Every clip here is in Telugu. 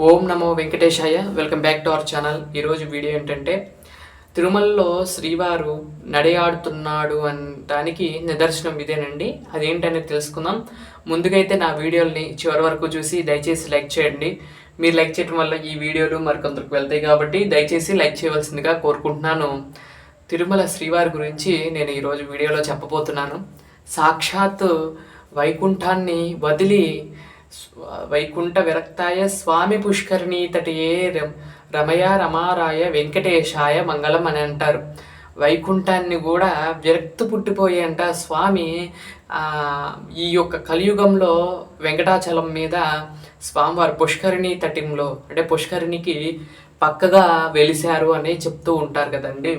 ఓం నమో వెంకటేశాయ. Welcome back to our channel ఈరోజు వీడియో ఏంటంటే తిరుమలలో శ్రీవారు నడయాడుతున్నాడు అనడానికి నిదర్శనం ఇదేనండి. అదేంటనేది తెలుసుకుందాం. ముందుకైతే నా వీడియోల్ని చివరి వరకు చూసి దయచేసి లైక్ చేయండి. మీరు లైక్ చేయడం వల్ల ఈ వీడియోలు మరికొందరికి వెళ్తాయి కాబట్టి దయచేసి లైక్ చేయవలసిందిగా కోరుకుంటున్నాను. తిరుమల శ్రీవారి గురించి నేను ఈరోజు వీడియోలో చెప్పబోతున్నాను. సాక్షాత్ వైకుంఠాన్ని వదిలి వైకుంఠ విరక్తాయ స్వామి పుష్కరిణి తటియే రమయ రమారాయ వెంకటేశాయ మంగళం అని అంటారు. వైకుంఠాన్ని కూడా విరక్తి పుట్టిపోయేంట స్వామి ఈ యొక్క కలియుగంలో వెంకటాచలం మీద స్వామివారు పుష్కరిణి తటింలో అంటే పుష్కరిణికి పక్కగా వెలిశారు అని చెప్తూ ఉంటారు కదండి.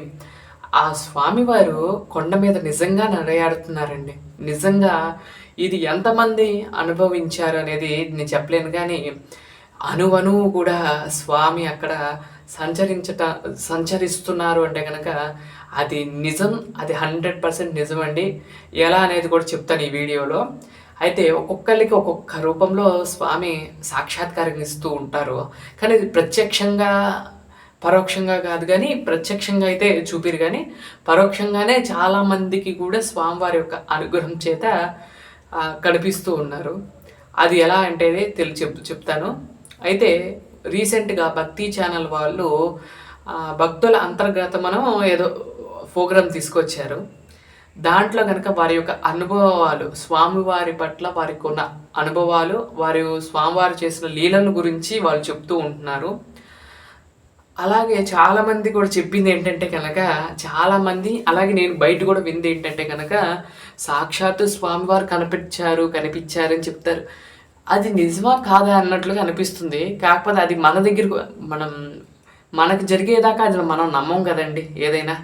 ఆ స్వామివారు కొండ మీద నిజంగా నడయాడుతున్నారండి. నిజంగా ఇది ఎంతమంది అనుభవించారు అనేది నేను చెప్పలేను కానీ అనువనువు కూడా స్వామి అక్కడ సంచరించట సంచరిస్తున్నారు అంటే కనుక అది నిజం అది హండ్రెడ్ పర్సెంట్ నిజం అండి ఎలా అనేది కూడా చెప్తాను ఈ వీడియోలో. అయితే ఒక్కొక్కరికి ఒక్కొక్క రూపంలో స్వామి సాక్షాత్కారం ఇస్తూ ఉంటారు. కానీ ఇది ప్రత్యక్షంగా పరోక్షంగా కాదు కానీ ప్రత్యక్షంగా అయితే చూపిరు కానీ పరోక్షంగానే చాలా మందికి కూడా స్వామివారి యొక్క అనుగ్రహం చేత కనిపిస్తూ ఉన్నారు. అది ఎలా అంటే తెలి చెప్ చెప్తాను. అయితే రీసెంట్గా భక్తి ఛానల్ వాళ్ళు భక్తుల భక్తుల అంతర్గతమనం ఏదో ప్రోగ్రాం తీసుకొచ్చారు. దాంట్లో కనుక వారి యొక్క అనుభవాలు స్వామివారి పట్ల వారికి ఉన్న అనుభవాలు వారు స్వామివారు చేసిన లీలను గురించి వాళ్ళు చెప్తూ ఉంటున్నారు. అలాగే చాలామంది కూడా చెప్పింది ఏంటంటే కనుక చాలామంది అలాగే నేను బయట కూడా వింది ఏంటంటే కనుక సాక్షాత్తు స్వామివారు కనిపించారు కనిపించారని చెప్తారు. అది నిజమా కాదా అన్నట్లుగా అనిపిస్తుంది. కాకపోతే అది మన దగ్గర మనం మనకు జరిగేదాకా అది మనం నమ్మం కదండి ఏదైనా.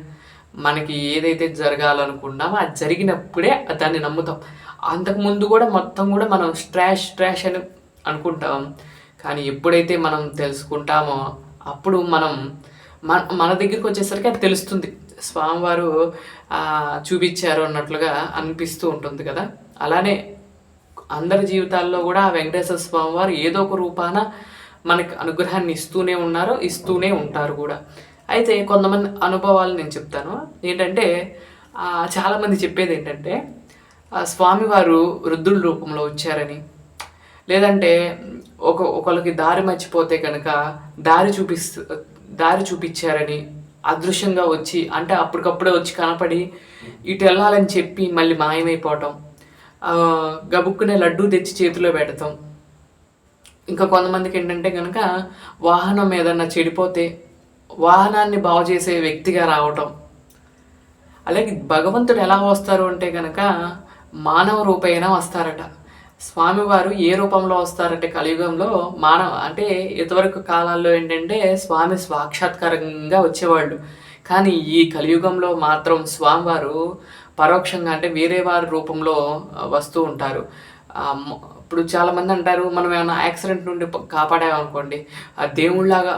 మనకి ఏదైతే జరగాలనుకున్నామో అది జరిగినప్పుడే దాన్ని నమ్ముతాం. అంతకుముందు కూడా మొత్తం కూడా మనం స్ట్రాష్ స్ట్రాష్ అని అనుకుంటాం. కానీ ఎప్పుడైతే మనం తెలుసుకుంటామో అప్పుడు మనం మన మన దగ్గరికి వచ్చేసరికి అది తెలుస్తుంది. స్వామివారు చూపించారు అన్నట్లుగా అనిపిస్తూ ఉంటుంది కదా. అలానే అందరి జీవితాల్లో కూడా ఆ వెంకటేశ్వర స్వామి వారు ఏదో ఒక రూపాన మనకి అనుగ్రహాన్ని ఇస్తూనే ఉన్నారు ఇస్తూనే ఉంటారు కూడా. అయితే కొంతమంది అనుభవాలు నేను చెప్తాను. ఏంటంటే చాలామంది చెప్పేది ఏంటంటే స్వామివారు వృద్ధుల రూపంలో వచ్చారని. లేదంటే ఒక ఒకరికి దారి మర్చిపోతే కనుక దారి చూపిస్తూ దారి చూపించారని అదృశ్యంగా వచ్చి అంటే అప్పటికప్పుడే వచ్చి కనపడి ఇటు వెళ్ళాలని చెప్పి మళ్ళీ మాయమైపోవటం గబుక్కునే లడ్డూ తెచ్చి చేతిలో పెడతాం ఇంకా కొంతమందికి ఏంటంటే కనుక వాహనం ఏదన్నా చెడిపోతే వాహనాన్ని బాగు చేసే వ్యక్తిగా రావటం. అలాగే భగవంతుడు ఎలా వస్తారు అంటే కనుక మానవ రూపేణ వస్తారట. స్వామివారు ఏ రూపంలో వస్తారంటే కలియుగంలో మానవ అంటే ఇదివరకు కాలాల్లో ఏంటంటే స్వామి సాక్షాత్కారంగా వచ్చేవాళ్ళు. కానీ ఈ కలియుగంలో మాత్రం స్వామివారు పరోక్షంగా అంటే వేరే వారి రూపంలో వస్తూ ఉంటారు. ఇప్పుడు చాలామంది అంటారు మనం ఏమైనా యాక్సిడెంట్ నుండి కాపాడామనుకోండి ఆ దేవుళ్ళలాగా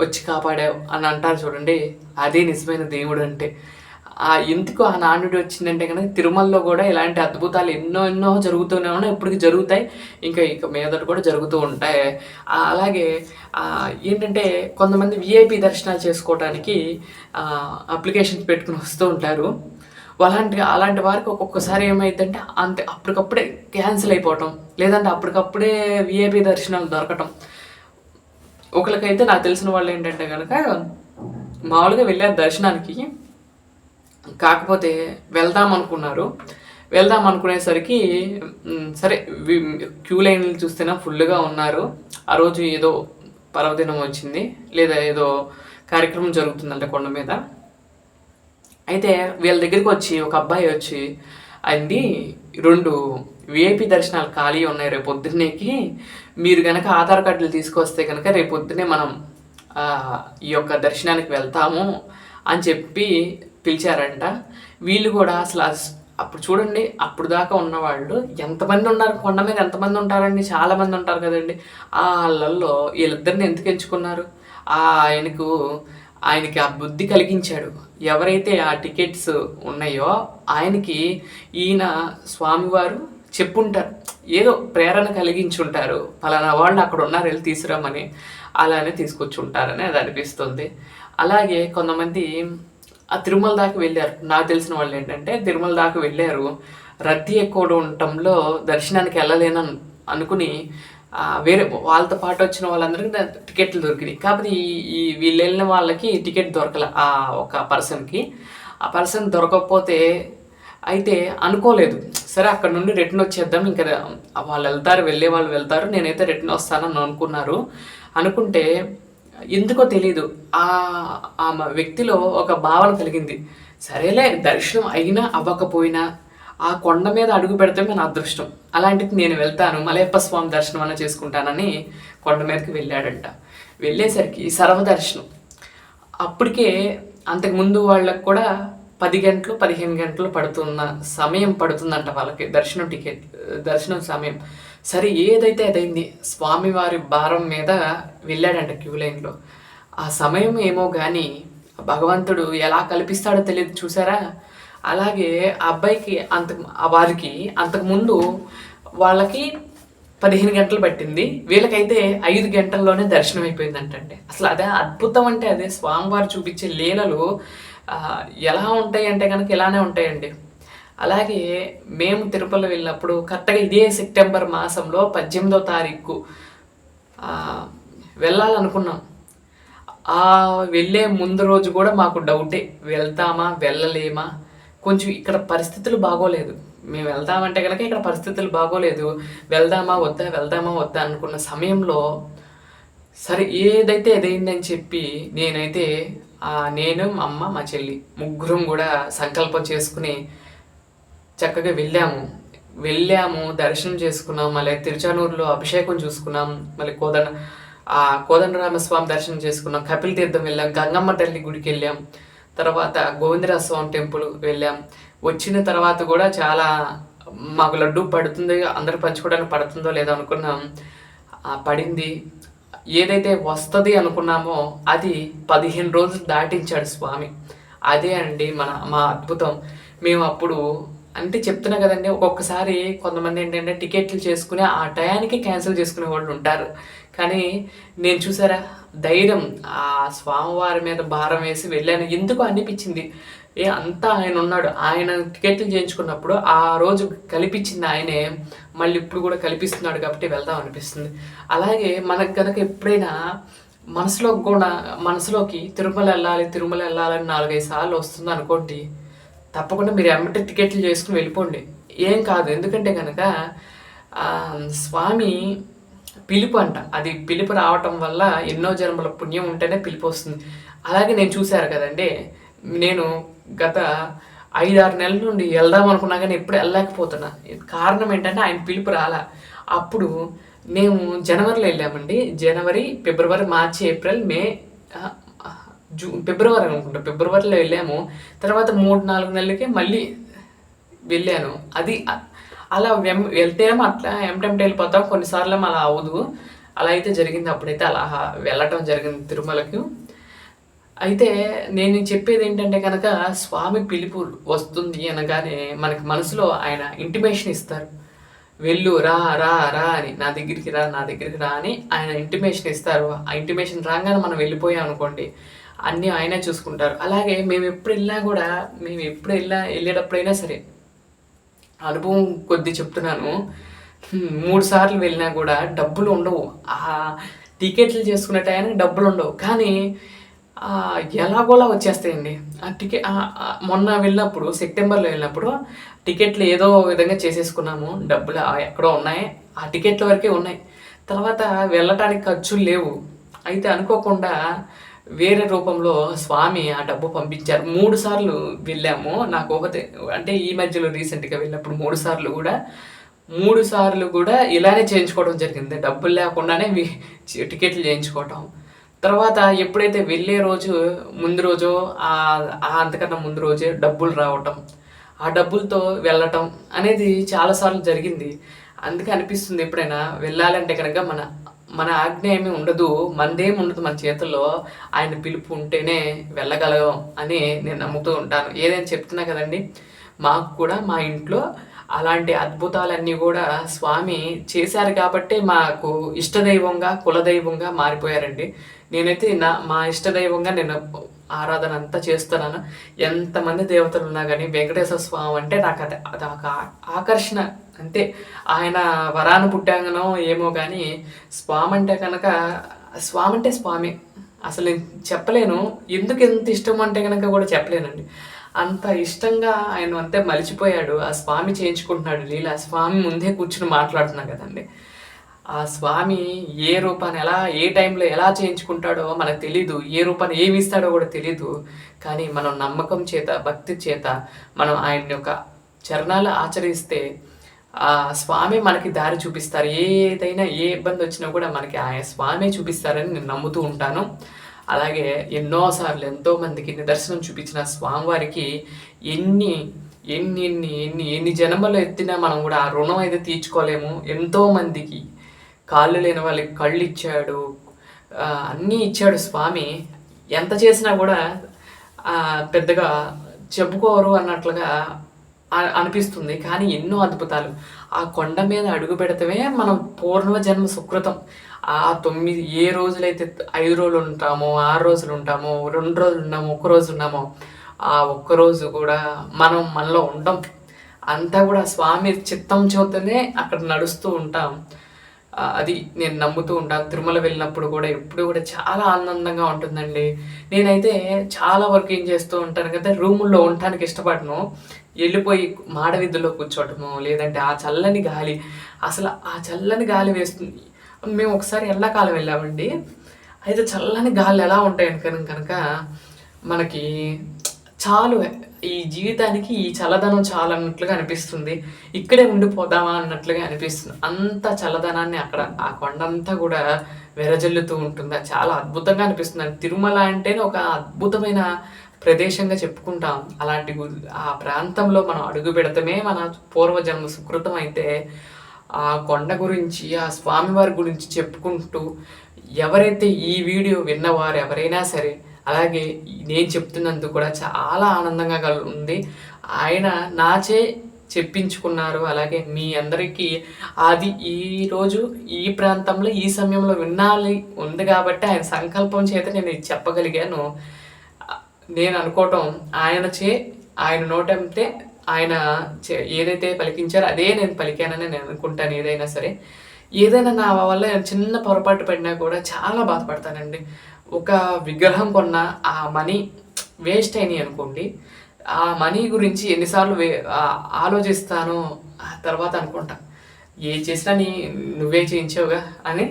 వచ్చి కాపాడావు అని అంటారు చూడండి. అదే నిజమైన దేవుడు అంటే. ఆ ఎందుకు ఆ నానుడు వచ్చిందంటే కనుక తిరుమలలో కూడా ఇలాంటి అద్భుతాలు ఎన్నో ఎన్నో జరుగుతూనే ఉన్నాయి. ఇప్పటికి జరుగుతాయి. ఇంకా ఇక మీదట కూడా జరుగుతూ ఉంటాయి. అలాగే ఏంటంటే కొంతమంది విఐపి దర్శనాలు చేసుకోవడానికి అప్లికేషన్స్ పెట్టుకుని వస్తూ ఉంటారు. అలాంటి అలాంటి వారికి ఒక్కొక్కసారి ఏమైందంటే అంతే అప్పటికప్పుడే క్యాన్సిల్ అయిపోవటం. లేదంటే అప్పటికప్పుడే విఐపి దర్శనాలు దొరకటం. ఒకరికైతే నాకు తెలిసిన వాళ్ళు ఏంటంటే కనుక మామూలుగా వెళ్ళారు దర్శనానికి. కాకపోతే వెళ్దాం అనుకున్నారు. వెళ్దాం అనుకునేసరికి సరే క్యూ లైన్లు చూస్తేనే ఫుల్గా ఉన్నారు. ఆ రోజు ఏదో పర్వదినం వచ్చింది లేదా ఏదో కార్యక్రమం జరుగుతుందంట కొండ మీద. అయితే వీళ్ళ దగ్గరికి వచ్చి ఒక అబ్బాయి వచ్చి అంది రెండు విఐపి దర్శనాలు ఖాళీ ఉన్నాయి. రేపు పొద్దున్నేకి మీరు కనుక ఆధార్ కార్డులు తీసుకొస్తే కనుక రేపు పొద్దున్నే మనం ఈ యొక్క దర్శనానికి వెళ్తాము అని చెప్పి పిలిచారంట. వీళ్ళు కూడా అసలు అప్పుడు చూడండి అప్పుడు దాకా ఉన్నవాళ్ళు ఎంతమంది ఉన్నారు? కొండ మీద ఎంతమంది ఉంటారండి? చాలామంది ఉంటారు కదండి. ఆ వాళ్ళల్లో వీళ్ళిద్దరిని ఎందుకు ఎంచుకున్నారు? ఆ ఆయనకు ఆయనకి ఆ బుద్ధి కలిగించాడు. ఎవరైతే ఆ టికెట్స్ ఉన్నాయో ఆయనకి ఈయన స్వామివారు చెప్పుంటారు. ఏదో ప్రేరణ కలిగించుంటారు. పలానా వాళ్ళు అక్కడ ఉన్నారు వెళ్ళి తీసుకురామని అలానే తీసుకొచ్చి ఉంటారని అది అనిపిస్తుంది. అలాగే కొంతమంది ఆ తిరుమల దాకా వెళ్ళారు. నాకు తెలిసిన వాళ్ళు ఏంటంటే తిరుమల దాకా వెళ్ళారు. రద్దీ ఎక్కువ ఉండటంలో దర్శనానికి వెళ్ళలేను అనుకుని వేరే వాళ్ళతో పాటు వచ్చిన వాళ్ళందరికీ టికెట్లు దొరికినాయి. కాకపోతే ఈ ఈ వీళ్ళు వెళ్ళిన వాళ్ళకి టికెట్ దొరకల ఆ ఒక పర్సన్కి. ఆ పర్సన్ దొరకకపోతే అయితే అనుకోలేదు. సరే అక్కడ నుండి రిటర్న్ వచ్చేద్దాం ఇంకా వాళ్ళు వెళ్తారు వెళ్ళే వాళ్ళు వెళ్తారు నేనైతే రిటర్న్ వస్తానని అనుకున్నారు. అనుకుంటే ఎందుకో తెలియదు ఆ ఆ మ- వ్యక్తిలో ఒక భావన కలిగింది. సరేలే దర్శనం అయినా అవ్వకపోయినా ఆ కొండ మీద అడుగు పెడితే నా అదృష్టం. అలాంటిది నేను వెళ్తాను. మలయప్ప స్వామి దర్శనం అన్న చేసుకుంటానని కొండ మీదకి వెళ్ళాడంట. వెళ్ళేసరికి సర్వదర్శనం. అప్పటికే అంతకుముందు వాళ్ళకు కూడా పది గంటలు పదిహేను గంటలు పడుతున్న సమయం పడుతుందంట వాళ్ళకి. దర్శనం టికెట్ దర్శనం సమయం. సరే ఏదైతే అదైంది స్వామివారి భారం మీద వెళ్ళాడంట క్యూ లైన్లో. ఆ సమయం ఏమో కానీ భగవంతుడు ఎలా కల్పిస్తాడో తెలియదు చూసారా? అలాగే ఆ అబ్బాయికి అంత వారికి అంతకుముందు వాళ్ళకి పదిహేను గంటలు పట్టింది. వీళ్ళకైతే ఐదు గంటల్లోనే దర్శనం అయిపోయిందంటండి అసలు అదే అద్భుతం అంటే అదే. స్వామివారు చూపించే లీలలు ఎలా ఉంటాయి అంటే కనుక ఇలానే ఉంటాయండి. అలాగే మేము తిరుపతి వెళ్ళినప్పుడు కరెక్ట్గా ఇదే సెప్టెంబర్ మాసంలో పద్దెనిమిదో తారీఖు వెళ్ళాలనుకున్నాం. ఆ వెళ్ళే ముందు రోజు కూడా మాకు డౌటే వెళ్తామా వెళ్ళలేమా? కొంచెం ఇక్కడ పరిస్థితులు బాగోలేదు. మేము వెళ్దామంటే కనుక ఇక్కడ పరిస్థితులు బాగోలేదు. వెళ్దామా వద్దా వెళ్దామా వద్దా అనుకున్న సమయంలో సరే ఏదైతే ఏదైందని చెప్పి నేనైతే నేను మా అమ్మ మా చెల్లి ముగ్గురం కూడా సంకల్పం చేసుకుని చక్కగా వెళ్ళాము. వెళ్ళాము దర్శనం చేసుకున్నాం మళ్ళీ తిరుచానూరులో అభిషేకం చూసుకున్నాం మళ్ళీ కోదండ ఆ కోదండరామస్వామి దర్శనం చేసుకున్నాం కపిల తీర్థం వెళ్ళాం గంగమ్మ తల్లి గుడికి వెళ్ళాం తర్వాత గోవిందరాజస్వామి టెంపుల్ వెళ్ళాం. వచ్చిన తర్వాత కూడా చాలా మాకు లడ్డు పడుతుంది అందరు పంచుకోవడానికి పడుతుందో లేదో అనుకున్నాం. పడింది. ఏదైతే వస్తుంది అనుకున్నామో అది పదిహేను రోజులు దాటించాడు స్వామి. అదే అండి మన మా అద్భుతం. మేము అప్పుడు అంటే చెప్తున్నా కదండి ఒక్కొక్కసారి కొంతమంది ఏంటంటే టికెట్లు చేసుకుని ఆ టయానికి క్యాన్సిల్ చేసుకునే వాళ్ళు ఉంటారు. కానీ నేను చూసారా ధైర్యం ఆ స్వామివారి మీద భారం వేసి వెళ్ళాను. ఎందుకు అనిపించింది? ఏ అంతా ఆయన ఉన్నాడు. ఆయన టికెట్లు చేయించుకున్నప్పుడు ఆ రోజు కల్పించింది ఆయనే మళ్ళీ ఇప్పుడు కూడా కల్పిస్తున్నాడు కాబట్టి వెళ్దాం అనిపిస్తుంది. అలాగే మనకు కనుక ఎప్పుడైనా మనసులో కూడా మనసులోకి తిరుమల వెళ్ళాలి తిరుమల వెళ్ళాలని నాలుగైదు సార్లు వస్తుంది అనుకోండి తప్పకుండా మీరు ఎంబటే టికెట్లు చేసుకుని వెళ్ళిపోండి. ఏం కాదు. ఎందుకంటే కనుక స్వామి పిలుపు అంట. అది పిలుపు రావటం వల్ల ఎన్నో జన్మల పుణ్యం ఉంటేనే పిలుపు వస్తుంది. అలాగే నేను చూశారు కదండి నేను గత ఐదారు నెలల నుండి వెళ్దాం అనుకున్నా కానీ ఎప్పుడు వెళ్ళలేకపోతున్నా. కారణం ఏంటంటే ఆయన పిలుపు రాలా. అప్పుడు మేము జనవరిలో వెళ్ళామండి. జనవరి ఫిబ్రవరి మార్చి ఏప్రిల్ మే జూ ఫిబ్రవరి అనుకుంటా. ఫిబ్రవరిలో వెళ్ళాము. తర్వాత మూడు నాలుగు నెలలకే మళ్ళీ వెళ్ళాను. అది అలా వెం వెళ్తేనేమో అట్లా ఎంటెంట్ వెళ్ళిపోతాం. కొన్నిసార్లు అలా అవ్వదు. అలా అయితే జరిగింది. అప్పుడైతే అలా వెళ్ళటం జరిగింది తిరుమలకి. అయితే నేను చెప్పేది ఏంటంటే కనుక స్వామి పిలుపు వస్తుంది అనగానే మనకి మనసులో ఆయన ఇంటిమేషన్ ఇస్తారు. వెళ్ళు రా రా రా అని. నా దగ్గరికి రా నా దగ్గరికి రా అని ఆయన ఇంటిమేషన్ ఇస్తారు. ఆ ఇంటిమేషన్ రాగానే మనం వెళ్ళిపోయాం అనుకోండి అన్నీ ఆయనే చూసుకుంటారు. అలాగే మేము ఎప్పుడు వెళ్ళినా కూడా మేము ఎప్పుడు వెళ్ళా వెళ్ళేటప్పుడైనా సరే అనుభవం కొద్ది చెప్తున్నాను. మూడు సార్లు వెళ్ళినా కూడా డబ్బులు ఉండవు. ఆ టికెట్లు చేసుకునే టయానికి డబ్బులు ఉండవు. కానీ ఎలాగోలా వచ్చేస్తాయండి. ఆ టికెట్ మొన్న వెళ్ళినప్పుడు సెప్టెంబర్లో వెళ్ళినప్పుడు టికెట్లు ఏదో విధంగా చేసేసుకున్నాము. డబ్బులు ఎక్కడో ఉన్నాయి. ఆ టికెట్ల వరకే ఉన్నాయి. తర్వాత వెళ్ళటానికి ఖర్చులు లేవు. అయితే అనుకోకుండా వేరే రూపంలో స్వామి ఆ డబ్బు పంపించారు. మూడు సార్లు వెళ్ళాము. నాకు ఒకటి అంటే ఈ మధ్యలో రీసెంట్గా వెళ్ళినప్పుడు మూడు సార్లు కూడా మూడు సార్లు కూడా ఇలానే చేయించుకోవడం జరిగింది. డబ్బులు లేకుండానే టికెట్లు చేయించుకోవటం. తర్వాత ఎప్పుడైతే వెళ్ళే రోజు ముందు రోజు ఆ ఆ అంతకన్నా ముందు రోజే డబ్బులు రావటం ఆ డబ్బులతో వెళ్ళటం అనేది చాలాసార్లు జరిగింది. అందుకే అనిపిస్తుంది ఎప్పుడైనా వెళ్ళాలంటే కనుక మన మన ఆజ్ఞ ఏమీ ఉండదు మనదేం ఉండదు మన చేతుల్లో. ఆయన పిలుపు ఉంటేనే వెళ్ళగలం అని నేను నమ్ముతూ ఉంటాను. ఏదైనా చెప్తున్నా కదండి మాకు కూడా మా ఇంట్లో అలాంటి అద్భుతాలన్నీ కూడా స్వామి చేశారు కాబట్టి మాకు ఇష్టదైవంగా కులదైవంగా మారిపోయారండి. నేనైతే నా మా ఇష్టదైవంగా నేను ఆరాధన అంతా చేస్తున్నాను. ఎంతమంది దేవతలు ఉన్నా కానీ వెంకటేశ్వర స్వామి అంటే నాకు అది అది ఒక ఆకర్షణ. అంతే. ఆయన వరాన పుట్టాంగనో ఏమో కానీ స్వామి అంటే కనుక స్వామి అంటే స్వామి. అసలు నేను చెప్పలేను. ఎందుకు ఎంత ఇష్టం అంటే కనుక కూడా చెప్పలేనండి. అంత ఇష్టంగా ఆయన అంతే మలిచిపోయాడు. ఆ స్వామి చేయించుకుంటున్నాడు లీల. స్వామి ముందే కూర్చుని మాట్లాడుతున్నా కదండి. ఆ స్వామి ఏ రూపాన్ని ఎలా ఏ టైంలో ఎలా చేయించుకుంటాడో మనకు తెలీదు. ఏ రూపాన్ని ఏమి ఇస్తాడో కూడా తెలీదు. కానీ మనం నమ్మకం చేత భక్తి చేత మనం ఆయన యొక్క చరణాలు ఆచరిస్తే ఆ స్వామి మనకి దారి చూపిస్తారు. ఏదైనా ఏ ఇబ్బంది వచ్చినా కూడా మనకి ఆయన స్వామి చూపిస్తారని నేను నమ్ముతూ ఉంటాను. అలాగే ఎన్నోసార్లు ఎంతోమందికి నిదర్శనం చూపించిన స్వామివారికి ఎన్ని ఎన్ని ఎన్ని ఎన్ని ఎన్ని జన్మలు ఎత్తినా మనం కూడా ఆ రుణం అయితే తీర్చుకోలేము. ఎంతోమందికి కాళ్ళు లేని వాళ్ళకి కళ్ళు ఇచ్చాడు. అన్నీ ఇచ్చాడు స్వామి. ఎంత చేసినా కూడా పెద్దగా చెప్పుకోరు అన్నట్లుగా అనిపిస్తుంది. కానీ ఎన్నో అద్భుతాలు. ఆ కొండ మీద అడుగు పెడతమే మనం పూర్వజన్మ సుకృతం. ఆ తొమ్మిది ఏ రోజులైతే ఐదు రోజులు ఉంటామో ఆరు రోజులు ఉంటామో రెండు రోజులు ఉన్నామో ఒక్క రోజు ఉన్నామో ఆ ఒక్కరోజు కూడా మనం మనలో ఉంటాం అంతా కూడా స్వామి చిత్తం చూతనే అక్కడ నడుస్తూ ఉంటాం. అది నేను నమ్ముతూ ఉంటాను. తిరుమల వెళ్ళినప్పుడు కూడా ఎప్పుడు కూడా చాలా ఆనందంగా ఉంటుందండి. నేనైతే చాలా వరకు ఏం చేస్తూ ఉంటాను కదా రూముల్లో ఉండటానికి ఇష్టపడను. వెళ్ళిపోయి మాడవిద్దులో కూర్చోవటము లేదంటే ఆ చల్లని గాలి అసలు ఆ చల్లని గాలి వేస్తుంది. మేము ఒకసారి ఎండాకాలం వెళ్ళామండి. అయితే చల్లని గాలి ఎలా ఉంటాయని కనుక మనకి చాలు ఈ జీవితానికి ఈ చల్లదనం చాలా అన్నట్లుగా అనిపిస్తుంది. ఇక్కడే ఉండిపోదామా అన్నట్లుగా అనిపిస్తుంది. అంత చల్లదనాన్ని అక్కడ ఆ కొండంతా కూడా వెరజల్లుతూ ఉంటుంది. చాలా అద్భుతంగా అనిపిస్తుంది. తిరుమల అంటేనే ఒక అద్భుతమైన ప్రదేశంగా చెప్పుకుంటాం. అలాంటి ఆ ప్రాంతంలో మనం అడుగు పెడతమే మన పూర్వజన్మ సుకృతం అయితే ఆ కొండ గురించి ఆ స్వామివారి గురించి చెప్పుకుంటూ ఎవరైతే ఈ వీడియో విన్నవారు ఎవరైనా సరే అలాగే నేను చెప్తున్నందుకు కూడా చాలా ఆనందంగా ఉంది. ఆయన నాచే చెప్పించుకున్నారు. అలాగే మీ అందరికీ అది ఈరోజు ఈ ప్రాంతంలో ఈ సమయంలో వినాలి ఉంది కాబట్టి ఆయన సంకల్పం చేత నేను చెప్పగలిగాను. నేను అనుకోవటం ఆయన చే ఆయన నోటంతే ఆయన ఏదైతే పలికించారో అదే నేను పలికానని నేను అనుకుంటాను ఏదైనా సరే. ఏదైనా నా వల్ల చిన్న పొరపాటు పడినా కూడా చాలా బాధపడతానండి. ఒక విగ్రహం కొన్న ఆ మనీ వేస్ట్ అయినాయి అనుకోండి. ఆ మనీ గురించి ఎన్నిసార్లు వే ఆలోచిస్తాను తర్వాత అనుకుంటా. ఏ చేసినా నీ నువ్వే చేయించావుగా అని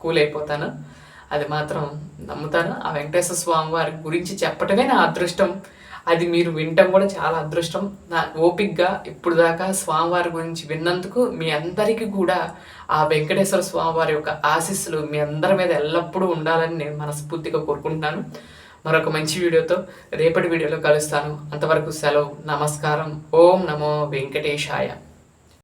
కూల్ అయిపోతాను అది మాత్రం నమ్ముతాను. ఆ వెంకటేశ్వర స్వామి వారి గురించి చెప్పటమే నా అదృష్టం. అది మీరు వినటం కూడా చాలా అదృష్టం. నా ఓపిక్గా ఇప్పుడు దాకా స్వామివారి గురించి విన్నందుకు మీ అందరికీ కూడా ఆ వెంకటేశ్వర స్వామివారి యొక్క ఆశీస్సులు మీ అందరి మీద ఎల్లప్పుడూ ఉండాలని నేను మనస్ఫూర్తిగా కోరుకుంటున్నాను. మరొక మంచి వీడియోతో రేపటి వీడియోలో కలుస్తాను. అంతవరకు సెలవు నమస్కారం. ఓం నమో వెంకటేశాయ.